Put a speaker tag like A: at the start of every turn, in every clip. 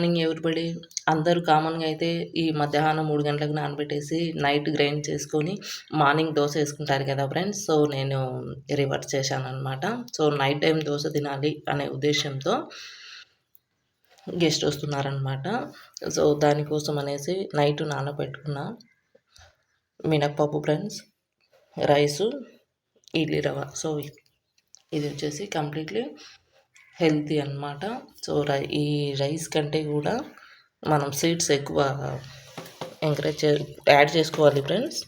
A: Morning everybody అందరూ కామన్‌గా అయితే ఈ మధ్యాహ్నం మూడు గంటలకు నానబెట్టేసి నైట్ గ్రైండ్ చేసుకొని మార్నింగ్ దోశ వేసుకుంటారు కదా ఫ్రెండ్స్. సో, నేను రివర్స్ చేశాననమాట. సో, నైట్ టైం దోశ తినాలి అనే ఉద్దేశంతో గెస్ట్ వస్తున్నారనమాట. సో, దానికోసం అనేసి నైట్ నానబెట్టుకున్న మినప్పప్పు ఫ్రెండ్స్, రైసు, ఇడ్లీ రవ్వ. సో, ఇది వచ్చేసి కంప్లీట్‌లీ హెల్తీ అనమాట. సో, రై ఈ రైస్ కంటే కూడా మనం సీడ్స్ ఎక్కువ ఎంకరేజ్ చే యాడ్ చేసుకోవాలి ఫ్రెండ్స్.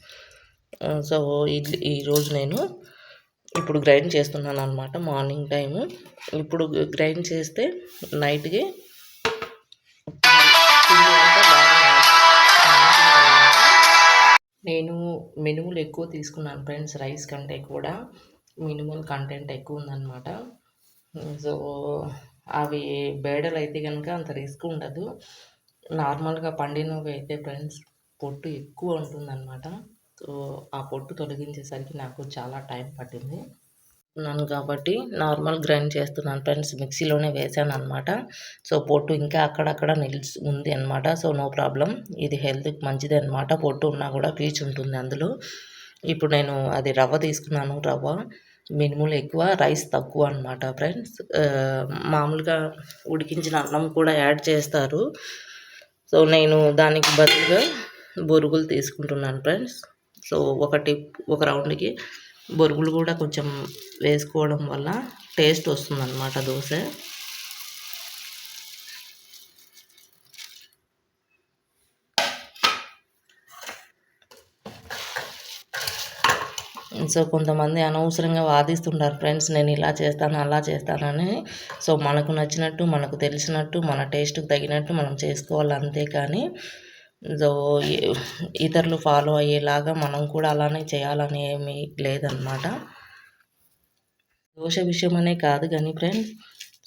A: సో, ఇడ్లీ ఈరోజు నేను ఇప్పుడు గ్రైండ్ చేస్తున్నాను అనమాట మార్నింగ్ టైము. ఇప్పుడు గ్రైండ్ చేస్తే నైట్‌కి నేను మినుములు ఎక్కువ తీసుకున్నాను ఫ్రెండ్స్ రైస్ కంటే కూడా. మినుములు కంటెంట్ ఎక్కువ ఉందన్నమాట సో, అవి బేడలు అయితే కనుక అంత రిస్క్ ఉండదు. నార్మల్‌గా పండినవి అయితే ఫ్రెండ్స్ పొట్టు ఎక్కువ ఉంటుందన్నమాట సో, ఆ పొట్టు తొలగించేసరికి నాకు చాలా టైం పట్టింది. ఉన్నాను కాబట్టి నార్మల్ గ్రైండ్ చేస్తున్నాను ఫ్రెండ్స్. మిక్సీలోనే వేసాను అనమాట సో, పొట్టు ఇంకా అక్కడక్కడ నిల్చు ఉంది అనమాట. సో, నో ప్రాబ్లం ఇది హెల్త్‌కి మంచిది అనమాట. పొట్టు ఉన్నా కూడా పీచు ఉంటుంది అందులో. ఇప్పుడు నేను అది రవ్వ తీసుకున్నాను. రవ్వ, మినుములు ఎక్కువ, రైస్ తక్కువ అనమాట ఫ్రెండ్స్. మామూలుగా ఉడికించిన అన్నం కూడా యాడ్ చేస్తారు. సో, నేను దానికి బదులుగా బొరుగులు తీసుకుంటున్నాను ఫ్రెండ్స్. సో, ఒకటి ఒక రౌండ్‌కి బొరుగులు కూడా కొంచెం వేసుకోవడం వల్ల టేస్ట్ వస్తుందనమాట దోశ సో, కొంతమంది అనవసరంగా వాదిస్తుంటారు ఫ్రెండ్స్. నేను ఇలా చేస్తాను, అలా చేస్తానని. సో, మనకు నచ్చినట్టు, మనకు తెలిసినట్టు, మన టేస్ట్‌కి తగినట్టు మనం చేసుకోవాలి అంతే కానీ, సో, ఇతరులు ఫాలో అయ్యేలాగా మనం కూడా అలానే చేయాలని ఏమీ లేదనమాట. దోస విషయమనే కాదు కానీ ఫ్రెండ్స్.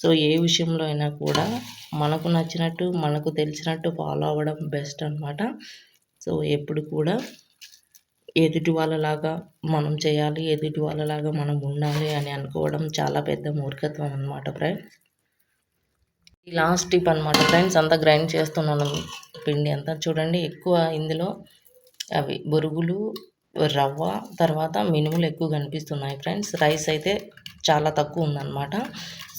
A: సో, ఏ విషయంలో అయినా కూడా మనకు నచ్చినట్టు, మనకు తెలిసినట్టు ఫాలో అవ్వడం బెస్ట్ అనమాట. సో, ఎప్పుడు కూడా ఎదుటి వాళ్ళలాగా మనం చేయాలి, ఎదుటి వాళ్ళలాగా మనం ఉండాలి అని అనుకోవడం చాలా పెద్ద మూర్ఖత్వం అనమాట ఫ్రెండ్స్. ఈ లాస్ట్ టిప్ అనమాట ఫ్రెండ్స్. అంతా గ్రైండ్ చేస్తున్నాను పిండి అంతా. చూడండి ఎక్కువ ఇందులో అవి బొరుగులు, రవ్వ, తర్వాత మినుములు ఎక్కువ కనిపిస్తున్నాయి ఫ్రెండ్స్. రైస్ అయితే చాలా తక్కువ ఉందనమాట.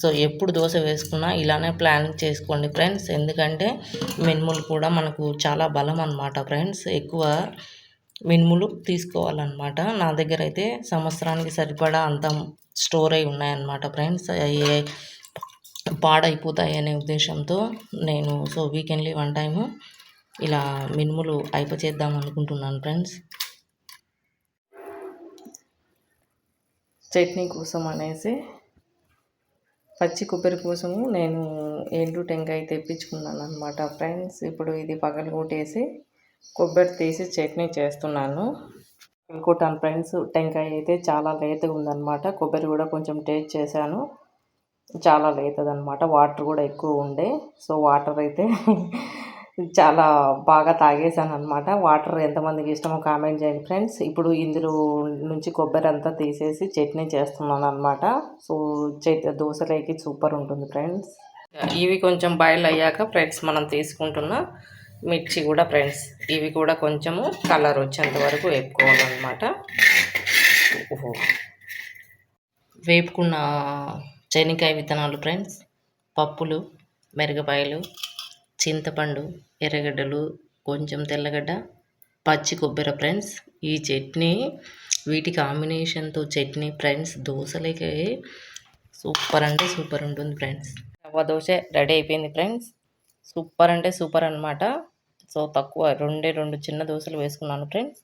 A: సో, ఎప్పుడు దోశ వేసుకున్నా ఇలానే ప్లానింగ్ చేసుకోండి ఫ్రెండ్స్. ఎందుకంటే మినుములు కూడా మనకు చాలా బలం అనమాట ఫ్రెండ్స్. ఎక్కువ మినుములు తీసుకోవాలన్నమాట నా దగ్గర అయితే సంవత్సరానికి సరిపడా అంత స్టోర్ అయి ఉన్నాయన్నమాట ఫ్రెండ్స్. అవి పాడైపోతాయి అనే ఉద్దేశంతో నేను సో, వీకెండ్‌లీ వన్ టైము ఇలా మినుములు అయిపోచేద్దాం అనుకుంటున్నాను ఫ్రెండ్స్. చట్నీ కోసం అనేసి పచ్చి కొబ్బరి కోసము నేను ఎండు టెంకాయ తెప్పించుకున్నాననమాట ఫ్రెండ్స్. ఇప్పుడు ఇది పగలగొట్టేసి కొబ్బరి తీసి చట్నీ చేస్తున్నాను. పగలగొట్టాను ఫ్రెండ్స్. టెంకాయ అయితే చాలా లేతగా ఉందనమాట. కొబ్బరి కూడా కొంచెం టేస్ట్ చేశాను. చాలా లేతదనమాట. వాటర్ కూడా ఎక్కువ ఉండే. సో, వాటర్ అయితే చాలా బాగా తాగేసాననమాట. వాటర్ ఎంతమందికి ఇష్టమో కామెంట్ చేయండి ఫ్రెండ్స్. ఇప్పుడు ఇందులో నుంచి కొబ్బరి అంతా తీసేసి చట్నీ చేస్తున్నాను అనమాట సో, చట్ దోశలేకి సూపర్ ఉంటుంది ఫ్రెండ్స్. ఇవి కొంచెం బాయిల్ అయ్యాక ఫ్రెండ్స్ మనం తీసుకుంటున్న మిర్చి కూడా ఫ్రెండ్స్. ఇవి కూడా కొంచెము కలర్ వచ్చేంత వరకు వేపుకోవాలన్నమాట వేపుకున్న శనగకాయ విత్తనాలు ఫ్రెండ్స్. పప్పులు, మిరపకాయలు, చింతపండు, ఎర్రగడ్డలు, కొంచెం తెల్లగడ్డ, పచ్చి కొబ్బరి ఫ్రెండ్స్. ఈ చట్నీ వీటి కాంబినేషన్‌తో చట్నీ ఫ్రెండ్స్ దోశలకి సూపర్ అంటే సూపర్ ఉంటుంది ఫ్రెండ్స్. రవ్వ దోశ రెడీ అయిపోయింది ఫ్రెండ్స్. సూపర్ అంటే సూపర్ అనమాట. సో, తక్కువ రెండే రెండు చిన్న దోసలు వేసుకున్నాను ఫ్రెండ్స్.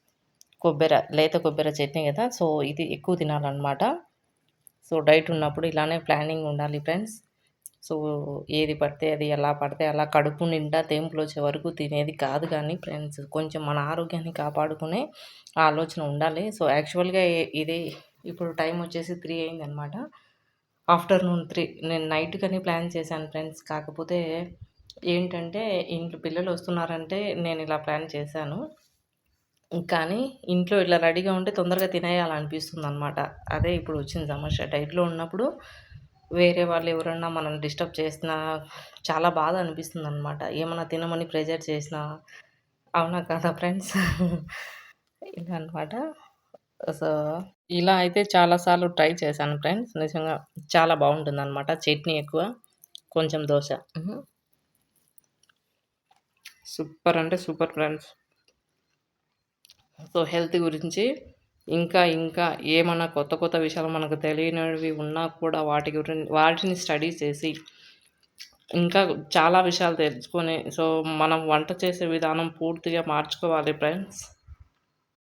A: కొబ్బెర లేత కొబ్బెర చట్నీ కదా! సో, ఇది ఎక్కువ తినాలనమాట. సో, డైట్ ఉన్నప్పుడు ఇలానే ప్లానింగ్ ఉండాలి ఫ్రెండ్స్. సో, ఏది పడితే అది, ఎలా పడితే అలా కడుపు నిండా తేంపులొచ్చే వరకు తినేది కాదు కానీ ఫ్రెండ్స్. కొంచెం మన ఆరోగ్యాన్ని కాపాడుకునే ఆలోచన ఉండాలి. సో, యాక్చువల్‌గా ఇది ఇప్పుడు టైం వచ్చేసి త్రీ అయిందనమాట. ఆఫ్టర్‌నూన్ త్రీ నేను నైట్‌కని ప్లాన్ చేశాను ఫ్రెండ్స్. కాకపోతే ఏంటంటే ఇంట్లో పిల్లలు వస్తున్నారంటే నేను ఇలా ప్లాన్ చేశాను. కానీ ఇంట్లో ఇట్లా రెడీగా ఉంటే తొందరగా తినేయాలనిపిస్తుంది అనమాట అదే ఇప్పుడు వచ్చిన సమస్య. డైట్‌లో ఉన్నప్పుడు వేరే వాళ్ళు ఎవరన్నా మనల్ని డిస్టర్బ్ చేసినా చాలా బాధ అనిపిస్తుంది అనమాట ఏమన్నా తినమని ప్రెజర్ చేసినా? అవునా కదా ఫ్రెండ్స్? ఇలా అనమాట సో ఇలా అయితే చాలాసార్లు ట్రై చేశాను ఫ్రెండ్స్. నిజంగా చాలా బాగుంటుంది అనమాట చట్నీ ఎక్కువ కొంచెం దోశ. సూపర్ అంటే సూపర్ ఫ్రెండ్స్. సో హెల్త్ గురించి ఇంకా ఇంకా ఏమన్నా కొత్త కొత్త విషయాలు మనకు తెలియనివి ఉన్నా కూడా వాటి గురించి వాటిని స్టడీ చేసి ఇంకా చాలా విషయాలు తెలుసుకొని సో మనం వంట చేసే విధానం పూర్తిగా మార్చుకోవాలి ఫ్రెండ్స్.